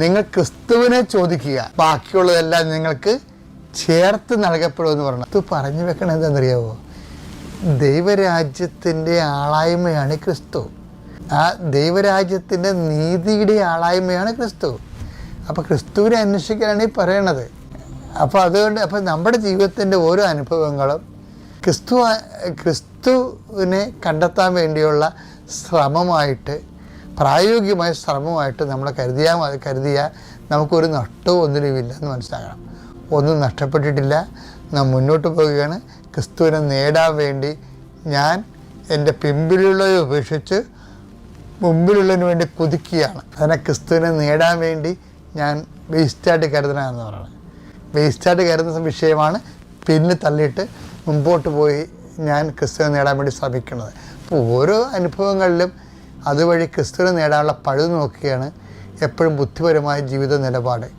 നിങ്ങൾ ക്രിസ്തുവിനെ ചോദിക്കുക. ബാക്കിയുള്ളതെല്ലാം നിങ്ങൾക്ക് ചേർത്ത് നൽകപ്പെടുമെന്ന് പറഞ്ഞു. അത് പറഞ്ഞു വെക്കണം എന്താണെന്നറിയാവോ? ദൈവരാജ്യത്തിന്റെ ആളായ്മയാണ് ക്രിസ്തു. ആ ദൈവരാജ്യത്തിന്റെ നീതിയുടെ ആളായ്മയാണ് ക്രിസ്തു. അപ്പോൾ ക്രിസ്തുവിനെ അന്വേഷിക്കാനാണ് ഈ പറയണത്. അപ്പോൾ അതുകൊണ്ട് അപ്പോൾ നമ്മുടെ ജീവിതത്തിന്റെ ഓരോ അനുഭവങ്ങളും ക്രിസ്തു ക്രിസ്തുവിനെ കണ്ടെത്താൻ വേണ്ടിയുള്ള ശ്രമമായിട്ട് പ്രായോഗികമായ ശ്രമമായിട്ട് നമ്മൾ കരുതിയാൽ കരുതിയാൽ നമുക്കൊരു നഷ്ടവും ഒന്നിനുമില്ല എന്ന് മനസ്സിലാക്കണം. ഒന്നും നഷ്ടപ്പെട്ടിട്ടില്ല. നാം മുന്നോട്ട് പോവുകയാണ്. ക്രിസ്തുവിനെ നേടാൻ വേണ്ടി ഞാൻ എന്റെ പിമ്പിലുള്ളവരെ ഉപേക്ഷിച്ച് മുമ്പിലുള്ളതിന് വേണ്ടി കുതിക്കുകയാണ്. അതിനെ ക്രിസ്തുവിനെ നേടാൻ വേണ്ടി ഞാൻ വേസ്റ്റായിട്ട് കരുതണമെന്ന് പറയുന്നത്. വേസ്റ്റായിട്ട് കരുതുന്ന വിഷയമാണ് പിന്നെ തള്ളിയിട്ട് മുമ്പോട്ട് പോയി ഞാൻ ക്രിസ്തുവിനെ നേടാൻ വേണ്ടി ശ്രമിക്കുന്നത്. അപ്പോൾ ഓരോ അനുഭവങ്ങളിലും അതുവഴി ക്രിസ്തുവിനെ നേടാനുള്ള പഴുത് നോക്കുകയാണ് എപ്പോഴും ബുദ്ധിപരമായ ജീവിത നിലപാട്.